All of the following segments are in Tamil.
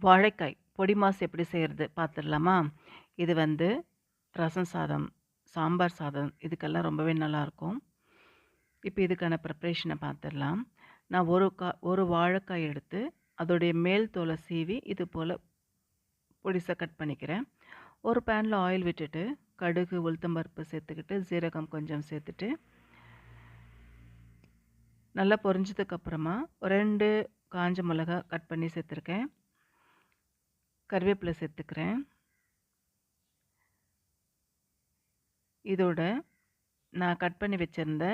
வாழைக்காய் பொடி மாஸ் எப்படி செய்கிறது பார்த்துடலாமா இது வந்து ரசம் சாதம் சாம்பார் சாதம் இதுக்கெல்லாம் ரொம்பவே நல்லாயிருக்கும் இப்போ இதுக்கான ப்ரிப்ரேஷனை பார்த்துடலாம் நான் ஒரு கா ஒரு வாழைக்காய் எடுத்து அதோடைய மேல் தோலை சீவி இது போல் பொடிசாக கட் பண்ணிக்கிறேன். ஒரு பேனில் ஆயில் விட்டுட்டு கடுகு உளுத்தம்பருப்பு சேர்த்துக்கிட்டு ஜீரகம் கொஞ்சம் சேர்த்துட்டு நல்லா பொரிஞ்சதுக்கப்புறமா ரெண்டு காஞ்ச மிளகா கட் பண்ணி சேர்த்துருக்கேன். கருவேப்பிலை சேர்த்துக்கிறேன். இதோட நான் கட் பண்ணி வச்சுருந்த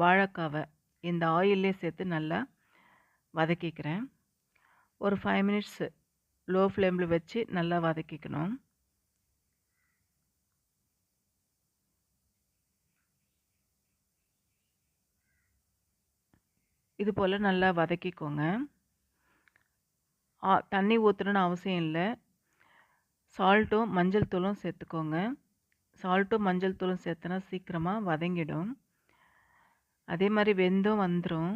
வாழைக்காவை இந்த ஆயிலே சேர்த்து நல்லா வதக்கிக்கிறேன். ஒரு ஃபைவ் மினிட்ஸ் லோ ஃப்ளேமில் வச்சு நல்லா வதக்கிக்கணும். இது போல் நல்லா வதக்கிக்கோங்க. தண்ணி ஊற்றணுன்னு அவசியம் இல்லை. சால்ட்டும் மஞ்சள் தூளும் சேர்த்துக்கோங்க. சால்ட்டும் மஞ்சள் தூளும் சேர்த்தனா சீக்கிரமாக வதங்கிடும். அதே மாதிரி வெந்தும் வந்துடும்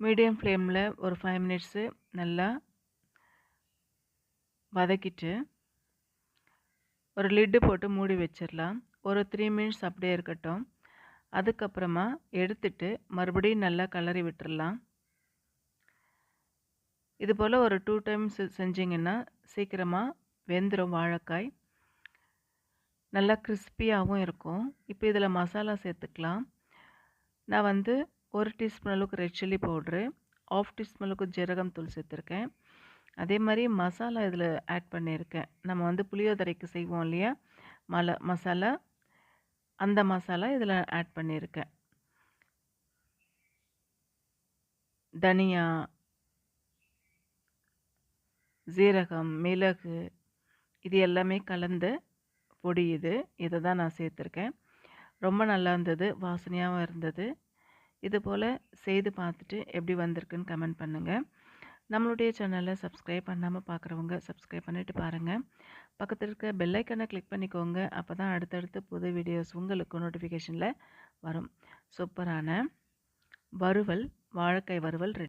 மீடியம் ஃப்ளேமில் ஒரு ஃபைவ் மினிட்ஸு நல்லா வதக்கிட்டு ஒரு லிட்டு போட்டு மூடி வச்சிடலாம். ஒரு த்ரீ மினிட்ஸ் அப்படியே இருக்கட்டும். அதுக்கப்புறமா எடுத்துட்டு மறுபடியும் நல்லா கலரி விட்டுறலாம். இது போல் ஒரு டூ டைம்ஸ் செஞ்சிங்கன்னா சீக்கிரமாக வெந்துடும் வாழைக்காய். நல்லா கிறிஸ்பியாகவும் இருக்கும். இப்போ இதில் மசாலா சேர்த்துக்கலாம். நான் வந்து ஒரு டீஸ்பூன் அளவுக்கு red chilli powder half teaspoon அளவுக்கு ஜீரகம் தூள் சேர்த்துருக்கேன். அதே மாதிரி மசாலா இதில் ஆட் பண்ணியிருக்கேன். நம்ம வந்து புளியோதரைக்கு செய்வோம் இல்லையா? மல மசாலா அந்த மசாலா இதில் ஆட் பண்ணியிருக்கேன் தனியா ஜீரகம் மிளகு இது எல்லாமே கலந்த பொடி இது. இதை தான் நான் சேர்த்துருக்கேன். ரொம்ப நல்லா இருந்தது வாசனையாகவும் இருந்தது. இது போல் செய்து பார்த்துட்டு எப்படி வந்திருக்குன்னு கமெண்ட் பண்ணுங்கள் நம்மளுடைய சேனலை சப்ஸ்கிரைப் பண்ணாமல் பார்க்குறவங்க சப்ஸ்கிரைப் பண்ணிவிட்டு பாருங்கள் பக்கத்தில் இருக்க பெல்லைக்கனை கிளிக் பண்ணிக்கோங்க. அப்போ தான் அடுத்தடுத்து புது வீடியோஸ் உங்களுக்கு நோட்டிஃபிகேஷனில் வரும். சூப்பரான வறுவல் வாழைக்காய் வறுவல் ரெடி